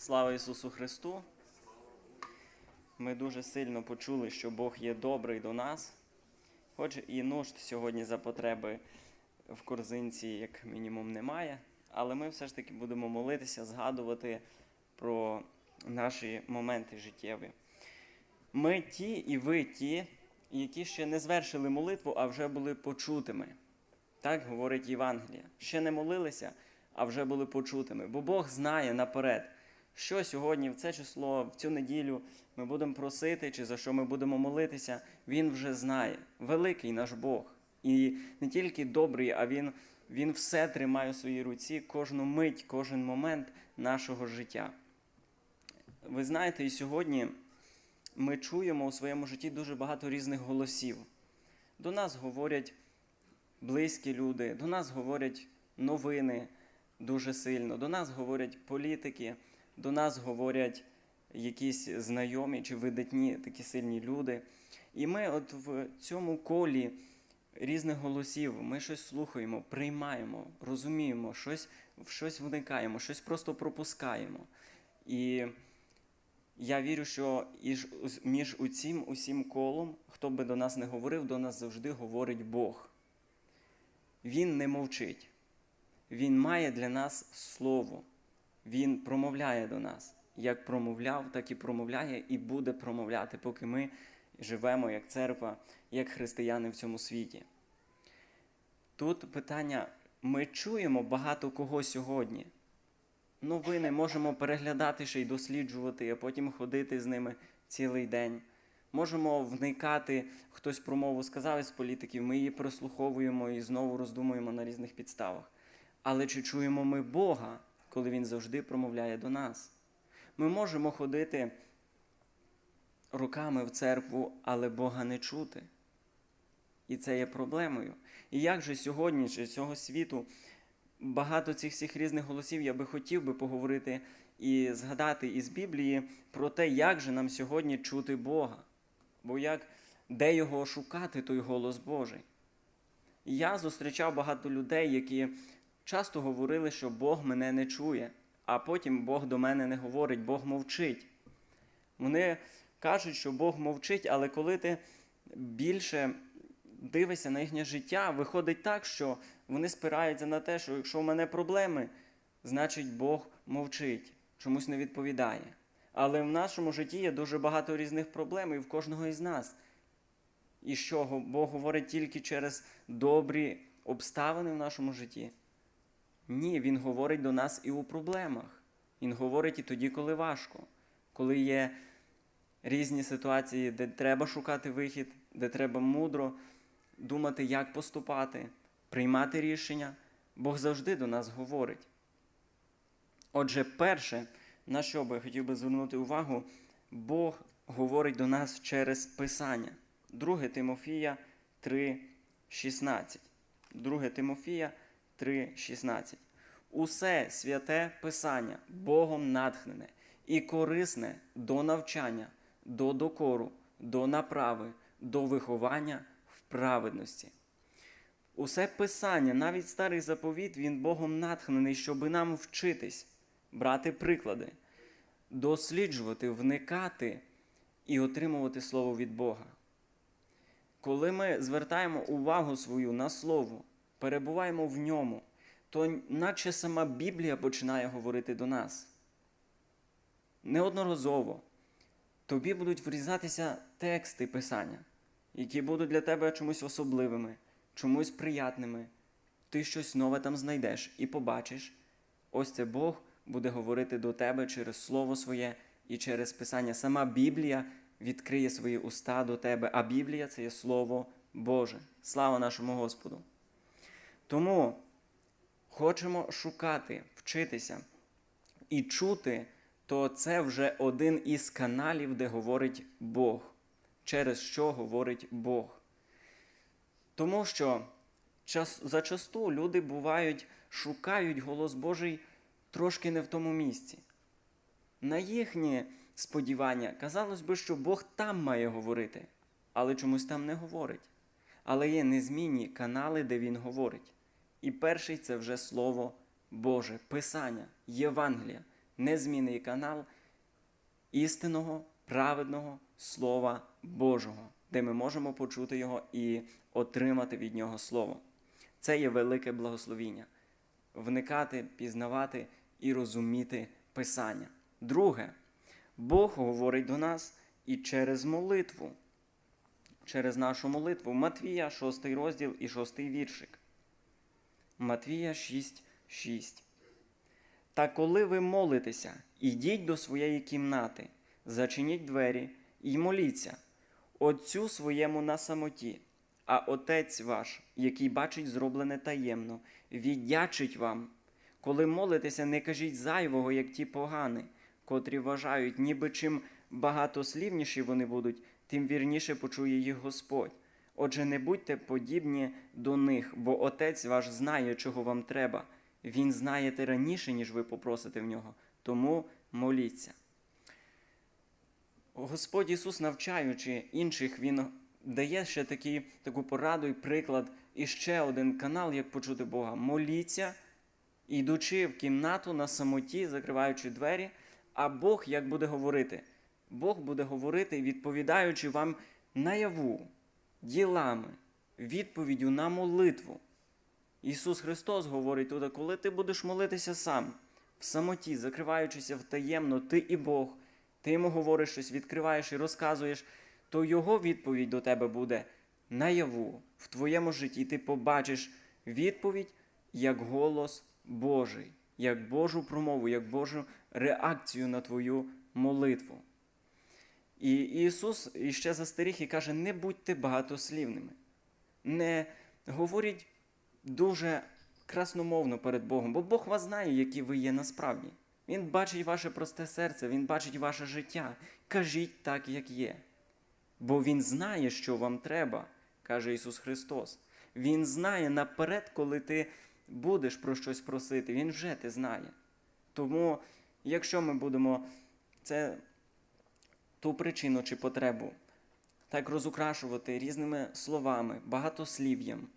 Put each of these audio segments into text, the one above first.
Слава Ісусу Христу! Ми дуже сильно почули, що Бог є добрий до нас, хоч і нужд сьогодні за потреби в корзинці, як мінімум, немає. Але ми все ж таки будемо молитися, згадувати про наші моменти життєві. Ми ті і ви ті, які ще не звершили молитву, а вже були почутими. Так говорить Євангелія. Ще не молилися, а вже були почутими. Бо Бог знає наперед, що сьогодні, в це число, в цю неділю ми будемо просити, чи за що ми будемо молитися. Він вже знає. Великий наш Бог. І не тільки добрий, а Він, він все тримає у своїй руці, кожну мить, кожен момент нашого життя. Ви знаєте, і сьогодні ми чуємо у своєму житті дуже багато різних голосів. До нас говорять близькі люди, до нас говорять новини дуже сильно, до нас говорять політики, до нас говорять якісь знайомі чи видатні такі сильні люди. І ми от в цьому колі різних голосів ми щось слухаємо, приймаємо, розуміємо, щось, щось вникаємо, щось просто пропускаємо. І я вірю, що між усім усім колом, хто би до нас не говорив, до нас завжди говорить Бог. Він не мовчить. Він має для нас слово. Він промовляє до нас. Як промовляв, так і промовляє, і буде промовляти, поки ми живемо як церква, як християни в цьому світі. Тут питання: ми чуємо багато кого сьогодні. Новини можемо переглядати ще й досліджувати, а потім ходити з ними цілий день. Можемо вникати, хтось промову сказав із політиків, ми її прослуховуємо і знову роздумуємо на різних підставах. Але чи чуємо ми Бога, коли Він завжди промовляє до нас? Ми можемо ходити руками в церкву, але Бога не чути. І це є проблемою. І як же сьогодні, чи цього світу, багато цих всіх різних голосів я би хотів би поговорити і згадати із Біблії про те, як же нам сьогодні чути Бога. Бо як, де його шукати, той голос Божий. Я зустрічав багато людей, які часто говорили, що Бог мене не чує, а потім Бог до мене не говорить, Бог мовчить. Вони кажуть, що Бог мовчить, але коли ти більше дивишся на їхнє життя, виходить так, що вони спираються на те, що якщо в мене проблеми, значить Бог мовчить, чомусь не відповідає. Але в нашому житті є дуже багато різних проблем і в кожного із нас. І що Бог говорить тільки через добрі обставини в нашому житті? Ні, Він говорить до нас і у проблемах. Він говорить і тоді, коли важко, коли є різні ситуації, де треба шукати вихід, де треба мудро думати, як поступати, приймати рішення. Бог завжди до нас говорить. Отже, перше, на що би хотів би звернути увагу, Бог говорить до нас через Писання. 2 Тимофія 3,16. 2 Тимофія 3,16. Усе святе Писання Богом натхнене і корисне до навчання, до докору, до направи, до виховання в праведності. Усе Писання, навіть старий заповіт, він Богом натхнений, щоби нам вчитись, брати приклади, досліджувати, вникати і отримувати Слово від Бога. Коли ми звертаємо увагу свою на Слово, перебуваємо в ньому, то наче сама Біблія починає говорити до нас. Неодноразово тобі будуть врізатися тексти Писання, які будуть для тебе чомусь особливими, чомусь приятними. Ти щось нове там знайдеш і побачиш. Ось це Бог буде говорити до тебе через Слово своє і через Писання. Сама Біблія відкриє свої уста до тебе, а Біблія це є Слово Боже. Слава нашому Господу. Тому хочемо шукати, вчитися і чути, то це вже один із каналів, де говорить Бог, через що говорить Бог. Тому що час, зачасту люди бувають, шукають голос Божий трошки не в тому місці. На їхнє сподівання казалось би, що Бог там має говорити, але чомусь там не говорить. Але є незмінні канали, де Він говорить. І перший це вже Слово Боже, Писання, Євангелія. незмінний канал істинного, праведного Слова Божого, де ми можемо почути Його і отримати від Нього Слово. Це є велике благословіння. Вникати, пізнавати і розуміти Писання. Друге, Бог говорить до нас і через молитву. Через нашу молитву. Матвія, 6 розділ і 6 віршик. Матвія 6, 6. Та коли ви молитеся, ідіть до своєї кімнати, зачиніть двері і моліться, Отцю своєму на самоті, а Отець ваш, який бачить зроблене таємно, віддячить вам. Коли молитеся, не кажіть зайвого, як ті погани, котрі вважають, ніби чим багатослівніші вони будуть, тим вірніше почує їх Господь. Отже, не будьте подібні до них, бо Отець ваш знає, чого вам треба. Він знає те раніше, ніж ви попросите в нього. Тому моліться. Господь Ісус, навчаючи інших, Він дає ще такі, таку пораду і приклад, і ще один канал, як почути Бога. Моліться, йдучи в кімнату на самоті, закриваючи двері, а Бог як буде говорити? Бог буде говорити, відповідаючи вам наяву, ділами, відповіддю на молитву. Ісус Христос говорить туди, коли ти будеш молитися сам, в самоті, закриваючися в таємно, ти і Бог, ти йому говориш щось, відкриваєш і розказуєш, то Його відповідь до тебе буде наяву в твоєму житті. Ти побачиш відповідь як голос Божий, як Божу промову, як Божу реакцію на твою молитву. І Ісус іще застеріг і каже: не будьте багатослівними, не говоріть дуже красномовно перед Богом, бо Бог вас знає, які ви є насправді. Він бачить ваше просте серце, Він бачить ваше життя. Кажіть так, як є. Бо Він знає, що вам треба, каже Ісус Христос. Він знає наперед, коли ти будеш про щось просити, Він вже те знає. Тому, якщо ми будемо це ту причину чи потребу так розукрашувати різними словами, багатослів'ям,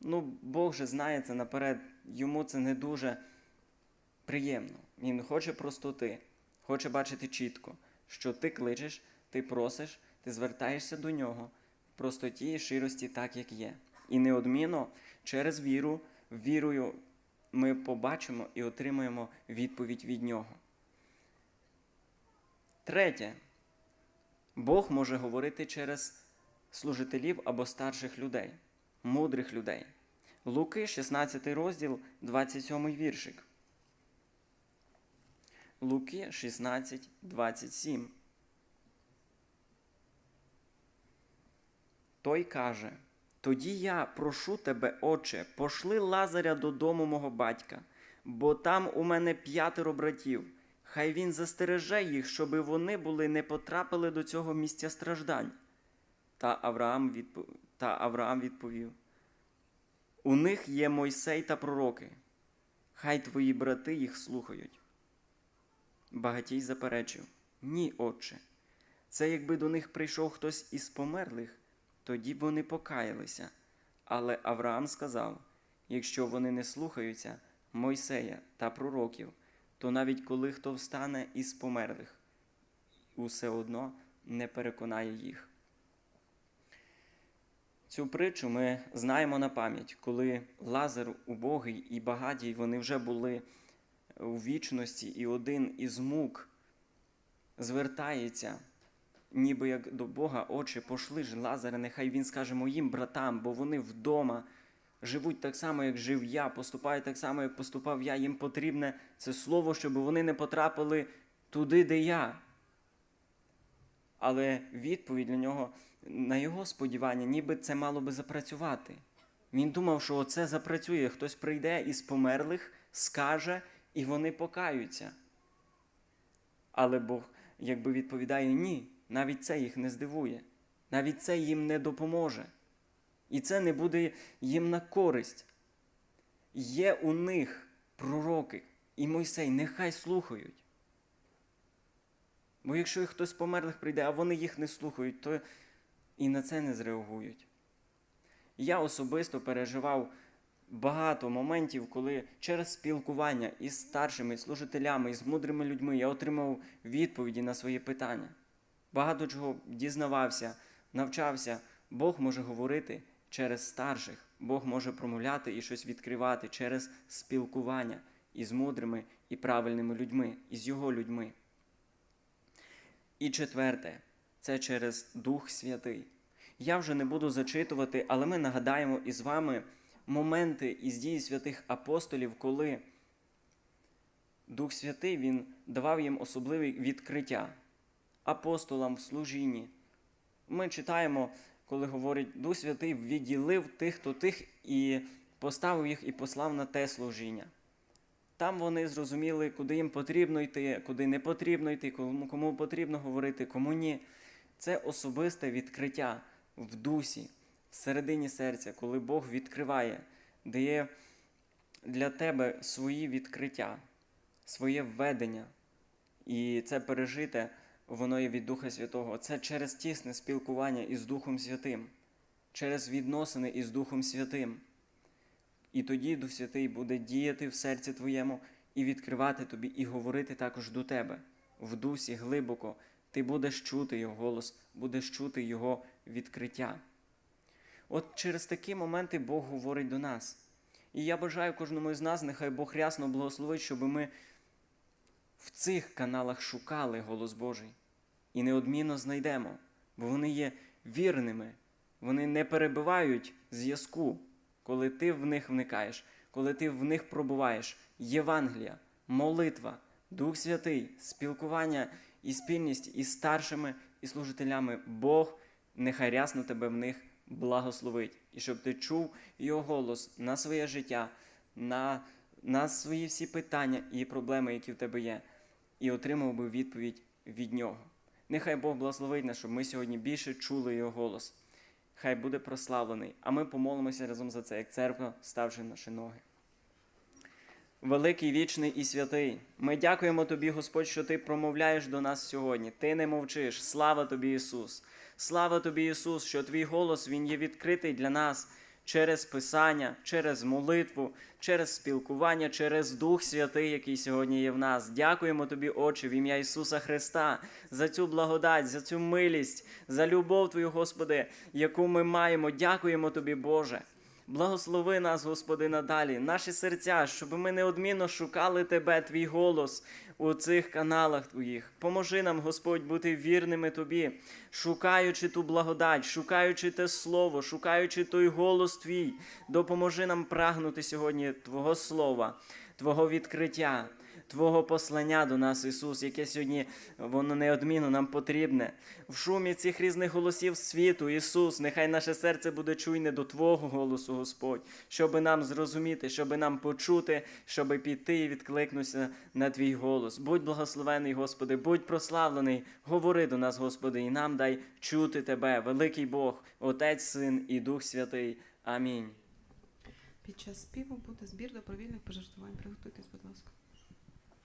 ну, Бог же знає це наперед, йому це не дуже приємно. Він хоче простоти, хоче бачити чітко, що ти кличеш, ти просиш, ти звертаєшся до нього в простоті і ширості, так як є. І неодмінно через віру, вірою ми побачимо і отримаємо відповідь від нього. Третє. Бог може говорити через служителів або старших людей, мудрих людей. Луки, 16 розділ, 27 віршик. Луки 16, 27. Той каже: Тоді я прошу тебе, Отче, пошли Лазаря додому мого батька, бо там у мене п'ятеро братів. Хай він застереже їх, щоби вони були не потрапили до цього місця страждань. Та Авраам, відпов... Та Авраам відповів: У них є Мойсей та пророки. Хай твої брати їх слухають. Багатій заперечив: Ні, отче. Це якби до них прийшов хтось із померлих, тоді б вони покаялися. Але Авраам сказав: якщо вони не слухаються Мойсея та пророків, то навіть коли хто встане із померлих, усе одно не переконає їх. Цю притчу ми знаємо на пам'ять, коли Лазар убогий і багатій вони вже були у вічності, і один із мук звертається, ніби як до Бога, Отче, пошли ж Лазаря, нехай він скаже моїм братам, бо вони вдома живуть так само, як жив я, поступають так само, як поступав я. Їм потрібне це слово, щоб вони не потрапили туди, де я. Але відповідь для нього, на його сподівання, ніби це мало би запрацювати. Він думав, що оце запрацює, хтось прийде із померлих, скаже, і вони покаються. Але Бог якби відповідає ні, навіть це їх не здивує, навіть це їм не допоможе. І це не буде їм на користь. Є у них пророки і Мойсей, нехай слухають. Бо якщо хтось з померлих прийде, а вони їх не слухають, то і на це не зреагують. Я особисто переживав багато моментів, коли через спілкування із старшими служителями, із мудрими людьми я отримав відповіді на свої питання. Багато чого дізнавався, навчався. Бог може говорити через старших, Бог може промовляти і щось відкривати через спілкування із мудрими і правильними людьми, із його людьми. І четверте, це через Дух Святий. Я вже не буду зачитувати, але ми нагадаємо із вами моменти із дії святих апостолів, коли Дух Святий він давав їм особливі відкриття апостолам в служінні. Ми читаємо, коли говорить, Дух Святий відділив тих, то тих і поставив їх і послав на те служіння. Там вони зрозуміли, куди їм потрібно йти, куди не потрібно йти, кому, кому потрібно говорити, кому ні. Це особисте відкриття в дусі, всередині серця, коли Бог відкриває, дає для тебе свої відкриття, своє введення. І це пережите, воно є від Духа Святого. Це через тісне спілкування із Духом Святим, через відносини із Духом Святим. І тоді Дух Святий буде діяти в серці твоєму і відкривати тобі, і говорити також до тебе в дусі глибоко. Ти будеш чути його голос, будеш чути його відкриття. От через такі моменти Бог говорить до нас. І я бажаю кожному із нас, нехай Бог рясно благословить, щоб ми в цих каналах шукали голос Божий і неодмінно знайдемо, бо вони є вірними, вони не перебивають зв'язку, коли ти в них вникаєш, коли ти в них пробуваєш. Євангелія, молитва, Дух Святий, спілкування і спільність із старшими і служителями. Бог нехай рясно тебе в них благословить, і щоб ти чув його голос на своє життя, на, на свої всі питання і проблеми, які в тебе є, і отримав би відповідь від нього. Нехай Бог благословить нас, щоб ми сьогодні більше чули його голос. Хай буде прославлений, а ми помолимося разом за це, як церква, ставши наші ноги. Великий, вічний і святий, ми дякуємо тобі, Господь, що ти промовляєш до нас сьогодні. Ти не мовчиш. Слава тобі, Ісус! Слава тобі, Ісус, що твій голос Він є відкритий для нас через Писання, через молитву, через спілкування, через Дух Святий, який сьогодні є в нас. Дякуємо тобі, Отче, в ім'я Ісуса Христа, за цю благодать, за цю милість, за любов Твою, Господи, яку ми маємо. Дякуємо тобі, Боже. Благослови нас, Господи, надалі, наші серця, щоб ми неодмінно шукали Тебе, Твій голос у цих каналах Твоїх. Поможи нам, Господь, бути вірними Тобі, шукаючи ту благодать, шукаючи те слово, шукаючи той голос Твій. Допоможи нам прагнути сьогодні Твого слова, Твого відкриття. Твого послання до нас, Ісус, яке сьогодні воно неодмінно нам потрібне. В шумі цих різних голосів світу, Ісус, нехай наше серце буде чуйне до Твого голосу, Господь, щоби нам зрозуміти, щоби нам почути, щоби піти і відкликнутися на Твій голос. Будь благословений, Господи, будь прославлений, говори до нас, Господи, і нам дай чути Тебе, великий Бог, Отець, Син і Дух Святий. Амінь. Під час співу буде збір добровільних пожертвувань. Приготуйтесь, будь ласка.